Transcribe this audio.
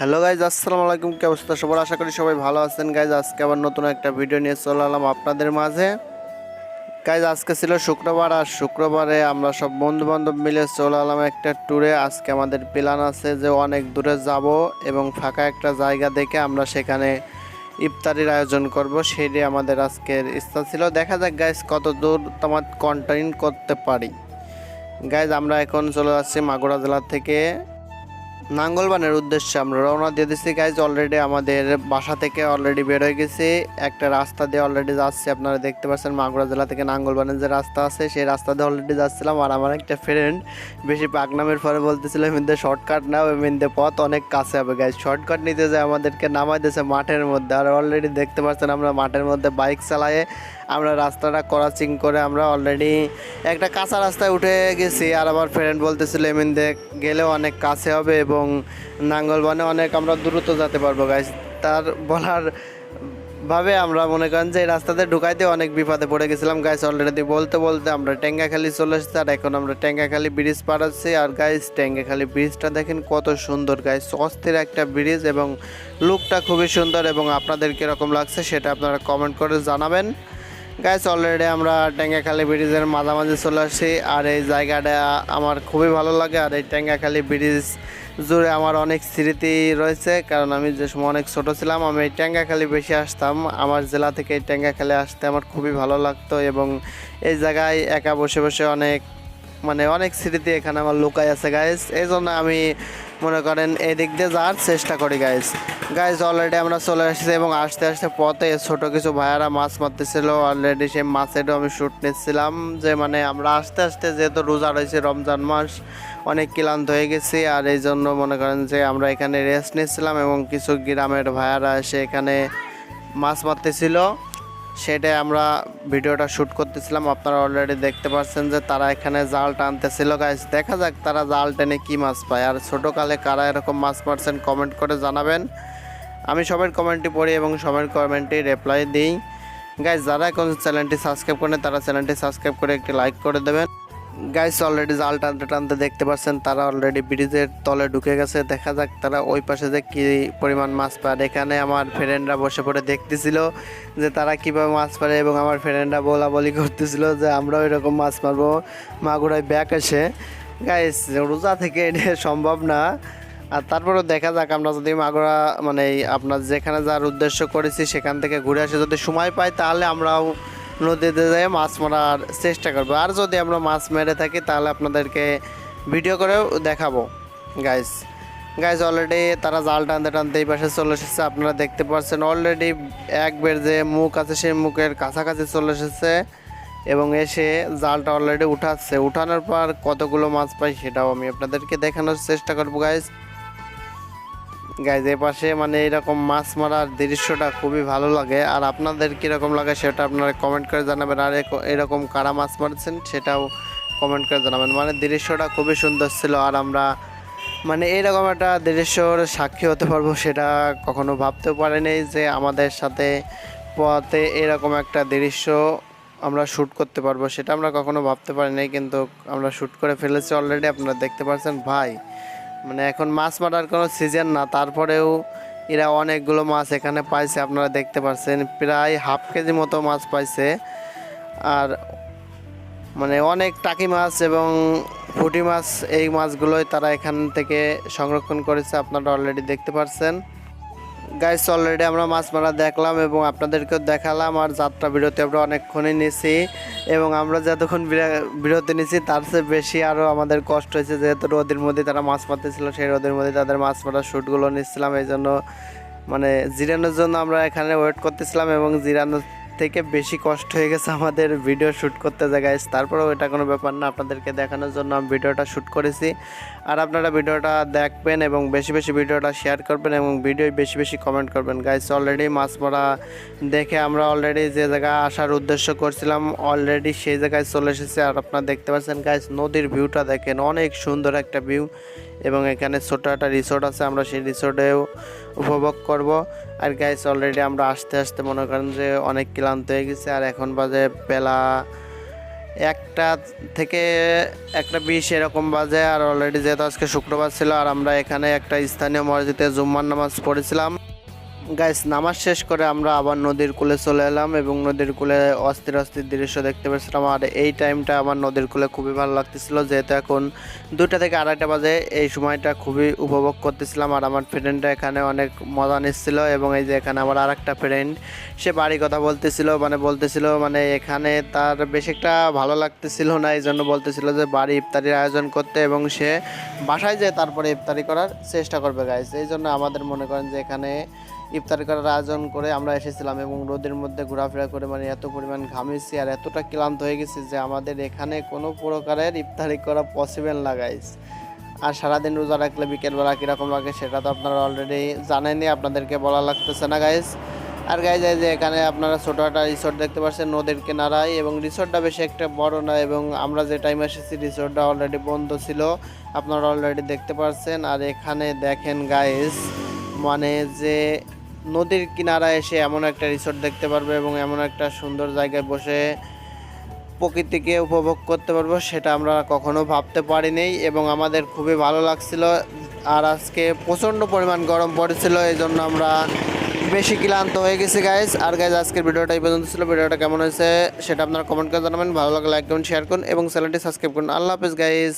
Hello guys, আসসালামু আলাইকুম। কি অবস্থা সবার? আশা করি সবাই ভালো আছেন। গাইজ, আজকে আবার নতুন একটা ভিডিও নিয়ে চলে এলাম আপনাদের মাঝে। গাইজ, আজকে ছিল শুক্রবার আর শুক্রবারে আমরা সব বন্ধু বান্ধব মিলে চলে এলাম একটা ট্যুরে আজকে আমাদের প্ল্যান আছে যে অনেক দূরে যাব এবং ফাঁকা একটা জায়গা দেখে আমরা সেখানে ইফতারির আয়োজন করব। সেটি আমাদের আজকের ইচ্ছা ছিল। দেখা যাক গাইজ, কত দূর তোমার কন্টেন্ট করতে পারি। গাইজ, আমরা এখন চলে যাচ্ছি মাগুরা জেলা থেকে। নাঙ্গলবানের উদ্দেশ্যে আমরা রওনা দিয়ে দিচ্ছি গাইজ অলরেডি আমাদের বাসা থেকে অলরেডি বের হয়ে গেছি। একটা রাস্তা দিয়ে অলরেডি যাচ্ছি, আপনারা দেখতে পাচ্ছেন মাগুরা জেলা থেকে নাঙ্গলবানের যে রাস্তা আছে, সেই রাস্তা দিয়ে অলরেডি যাচ্ছিলাম। আর আমার একটা ফ্রেন্ড বেশি পাকনামের পরে বলতেছিল এমনিতে শর্টকাট নাও এমনিতে পথ অনেক কাছে হবে গাইজ শর্টকাট নিতে যায় আমাদেরকে নামাই দিয়েছে মাঠের মধ্যে। আর অলরেডি দেখতে পাচ্ছেন আমরা মাঠের মধ্যে বাইক চালায়ে আমরা রাস্তাটা ক্রসিং করে আমরা অলরেডি একটা কাঁচা রাস্তায় উঠে গেছি। আর আমার ফ্রেন্ড বলতেছিল এমনিতে গেলেও অনেক কাছে হবে এবং নাঙ্গলবানে অনেক আমরা দ্রুত যেতে পারব গাইজ তার বলার ভাবে আমরা মনে করেন যে রাস্তাতে ঢুকাইতে অনেক বিপদে পড়ে গেছিলাম গাইস অলরেডি বলতে বলতে আমরা ট্যাঙ্গাখালি চলে এসেছি আর এখন আমরা ট্যাঙ্গাখালি ব্রিজ পার আছি। আর গাইস ট্যাঙ্গাখালি ব্রিজটা দেখেন কত সুন্দর গাইস অস্থির একটা ব্রিজ এবং লুকটা খুবই সুন্দর এবং আপনাদের কীরকম লাগছে সেটা আপনারা কমেন্ট করে জানাবেন। গাইস অলরেডি আমরা ট্যাঙ্গাখালি ব্রিজের মাঝামাঝি চলে আসছি। আর এই জায়গাটা আমার খুবই ভালো লাগে। আর এই ট্যাঙ্গাখালি ব্রিজ জুড়ে আমার অনেক স্মৃতি রয়েছে, কারণ আমি যে সময় অনেক ছোট ছিলাম, আমি ট্যাঙ্গাখালি বেশি আসতাম। আমার জেলা থেকে ট্যাঙ্গাখালি আসতে আমার খুবই ভালো লাগতো এবং এই জায়গায় একা বসে বসে অনেক মানে অনেক স্মৃতি এখানে আমার লুকাই আছে গাইস এই জন্য আমি মনে করেন এই দিক দিয়ে যাওয়ার চেষ্টা করি গাইস গাইজ অলরেডি আমরা চলে এসেছি এবং আসতে আসতে পথে ছোট কিছু ভাইয়ারা মাছ মারতেছিল। অলরেডি সেই মাছেরও আমি শ্যুট নিচ্ছিলাম যে মানে আমরা আস্তে আস্তে যেহেতু রোজা রয়েছে রমজান মাস, অনেক ক্লান্ত হয়ে গেছি। আর এই জন্য মনে করেন যে, আমরা এখানে রেস্ট নিচ্ছিলাম এবং কিছু গ্রামের ভাইয়ারা এসে এখানে মাছ মারতেছিল। সেটাই আমরা ভিডিওটা শ্যুট করতেছিলাম। আপনারা অলরেডি দেখতে পাচ্ছেন যে তারা এখানে জাল টানতেছিল। গাইস দেখা যাক তারা জাল টেনে কী মাছ পায়। আর ছোটোকালে কারা এরকম মাছ মারছেন কমেন্ট করে জানাবেন। আমি সবার কমেন্টটি পড়ি এবং সবার কমেন্টটি রিপ্লাই দিই। গাইস যারা এখন চ্যানেলটি সাবস্ক্রাইব করেন তারা চ্যানেলটি সাবস্ক্রাইব করে একটি লাইক করে দেবেন। গাইস অলরেডি জাল টানতে টানতে দেখতে পাচ্ছেন, তারা অলরেডি ব্রিজের তলে ঢুকে গেছে। দেখা যাক তারা ওই পাশে যে কী পরিমাণ মাছ পায়। এখানে আমার ফ্রেন্ডরা বসে পড়ে দেখতেছিল যে তারা কীভাবে মাছ পারে এবং আমার ফ্রেন্ডরা বলা বলি করতেছিল যে আমরাও এরকম মাছ মারবো। মাগুরায় ব্যাক এসে গাইস রোজা থেকে এটা সম্ভব না। আর তারপরেও দেখা যাক, আমরা যদি মাগুরা মানে আপনার যেখানে যার উদ্দেশ্য করেছি, সেখান থেকে ঘুরে আসে। যদি সময় পাই, তাহলে আমরাও নদীতে যেয়ে মাছ মারার চেষ্টা করব। আর যদি আমরা মাছ মেরে থাকি, তাহলে আপনাদেরকে ভিডিও করেও দেখাবো। গাইস গাইজ অলরেডি তারা জাল টানতে টানতে এই পাশে চলে এসেছে। আপনারা দেখতে পাচ্ছেন অলরেডি এক বের যে মুখ আছে, সেই মুখের কাছাকাছি চলে এসেছে এবং এসে জালটা অলরেডি উঠাচ্ছে। উঠানোর পর কতগুলো মাছ পাই সেটাও আমি আপনাদেরকে দেখানোর চেষ্টা করব গাইজ গাইজ এ পাশে মানে এরকম মাছ মারার দৃশ্যটা খুবই ভালো লাগে। আর আপনাদের কীরকম লাগে সেটা আপনারা কমেন্ট করে জানাবেন। আর এরকম কারা মাছ মারছেন সেটাও কমেন্ট করে জানাবেন। মানে দৃশ্যটা খুবই সুন্দর ছিল আর আমরা মানে এরকম একটা দৃশ্যর সাক্ষী হতে পারব সেটা কখনো ভাবতেও পারিনি যে আমাদের সাথে পথে এরকম একটা দৃশ্য আমরা শ্যুট করতে পারব সেটা আমরা কখনো ভাবতে পারিনি। কিন্তু আমরা শ্যুট করে ফেলেছি অলরেডি আপনারা দেখতে পাচ্ছেন ভাই মানে এখন মাছ মারার কোনো সিজন না, তারপরেও এরা অনেকগুলো মাছ এখানে পাইছে, আপনারা দেখতে পাচ্ছেন প্রায় হাফ কেজি মতো মাছ পাইছে। আর মানে অনেক টাকি মাছ এবং পুঁটি মাছ, এই মাছগুলোই তারা এখান থেকে সংরক্ষণ করেছে, আপনারা অলরেডি দেখতে পাচ্ছেন গাইস অলরেডি আমরা মাছ মারা দেখলাম এবং আপনাদেরকেও দেখালাম আর যাত্রা বিরতি আমরা অনেকক্ষণই নিছি এবং আমরা যতক্ষণ বিরা- বিরতি নিছি তার চেয়ে বেশি আরও আমাদের কষ্ট হয়েছে যেহেতু রোদের মধ্যে তারা মাছ মারতেছিল, সেই রোদের মধ্যে তাদের মাছ মারার শ্যুটগুলো নিচ্ছিলাম। এই জন্য মানে জিরানোর জন্য আমরা এখানে ওয়েট করতেছিলাম এবং জিরানোর থেকে বেশি কষ্ট হয়ে গেছে আমাদের ভিডিও শ্যুট করতে গাইস তারপরেও এটা কোনো ব্যাপার না, আপনাদেরকে দেখানোর জন্য আমি ভিডিওটা শ্যুট করেছি। আর আপনারা ভিডিওটা দেখবেন এবং বেশি বেশি ভিডিওটা শেয়ার করবেন এবং ভিডিও বেশি বেশি কমেন্ট করবেন। গাইস অলরেডি মাছ মারা দেখে আমরা অলরেডি যে জায়গায় আসার উদ্দেশ্য করছিলাম অলরেডি সেই জায়গায় চলে এসেছে। আর আপনারা দেখতে পাচ্ছেন গাইস নদীর ভিউটা দেখেন, অনেক সুন্দর একটা ভিউ এবং এখানে ছোট একটা রিসোর্ট আছে, আমরা সেই রিসোর্টেও উপভোগ করব। আর গাইস অলরেডি আমরা আস্তে আস্তে মনে করেন যে অনেক ক্লান্ত হয়ে গেছে, আর এখন বাজে বেলা একটা থেকে একটা বিশ এরকম বাজে, আর অলরেডি যেহেতু আজকে শুক্রবার ছিল, আর আমরা এখানে একটা স্থানীয় মসজিদে জুম্মার নামাজ পড়েছিলাম। গাইস নামাজ শেষ করে আমরা আবার নদীর কূলে চলে এলাম এবং নদীর কূলে অস্থির অস্থির দৃশ্য দেখতে পেয়েছিলাম আর এই টাইমটা আমার নদীর কূলে খুবই ভালো লাগতেছিল, যেহেতু এখন দুটা থেকে আড়াইটা বাজে। এই সময়টা খুবই উপভোগ করতেছিলাম আর আমার ফ্রেন্ডটা এখানে অনেক মজা নিচ্ছিল এবং এই যে এখানে আমার আর একটা ফ্রেন্ড সে বাড়ি কথা বলতেছিল মানে বলতেছিল মানে এখানে তার বেশ একটা ভালো লাগতেছিল না এই জন্য বলতেছিল যে বাড়ি ইফতারির আয়োজন করতে এবং সে বাসায় যেয়ে তারপরে ইফতারি করার চেষ্টা করবে গাইস এই জন্য আমাদের মনে করেন যে এখানে ইফতার করার আয়োজন করে আমরা এসেছিলাম এবং রোদের মধ্যে ঘোরাফেরা করে মানে এত পরিমাণ ঘামিয়েছি আর এতটা ক্লান্ত হয়ে গেছি যে আমাদের এখানে কোনো প্রকারের ইফতারি করা পসিবল না গাইস আর সারাদিন রোজা রাখলে বিকেলবেলা কীরকম লাগে সেটা তো আপনারা অলরেডি জানেনই, আপনাদেরকে বলা লাগতেছে না গাইস আর গাইজ এই যে এখানে আপনারা ছোটো একটা রিসোর্ট দেখতে পাচ্ছেন, নদীর কিনারায় এবং রিসোর্টটা বেশি একটা বড় না এবং আমরা যে টাইমে এসেছি রিসোর্টটা অলরেডি বন্ধ ছিল, আপনারা অলরেডি দেখতে পাচ্ছেন আর এখানে দেখেন গাইস মানে যে নদীর কিনারায় এসে এমন একটা রিসোর্ট দেখতে পারবে এবং এমন একটা সুন্দর জায়গায় বসে প্রকৃতিকে উপভোগ করতে পারব, সেটা আমরা কখনো ভাবতে পারিনি এবং আমাদের খুবই ভালো লাগছিল। আর আজকে প্রচণ্ড পরিমাণ গরম পড়েছিল এই জন্য আমরা বেশি ক্লান্ত হয়ে গেছি গাইজ আর গাইজ আজকের ভিডিওটা এই পর্যন্ত ছিল। ভিডিওটা কেমন হয়েছে সেটা আপনারা কমেন্ট করে জানাবেন। ভালো লাগলে লাইক করুন শেয়ার করুন এবং চ্যানেলটি সাবস্ক্রাইব করুন। আল্লাহ হাফেজ গাইজ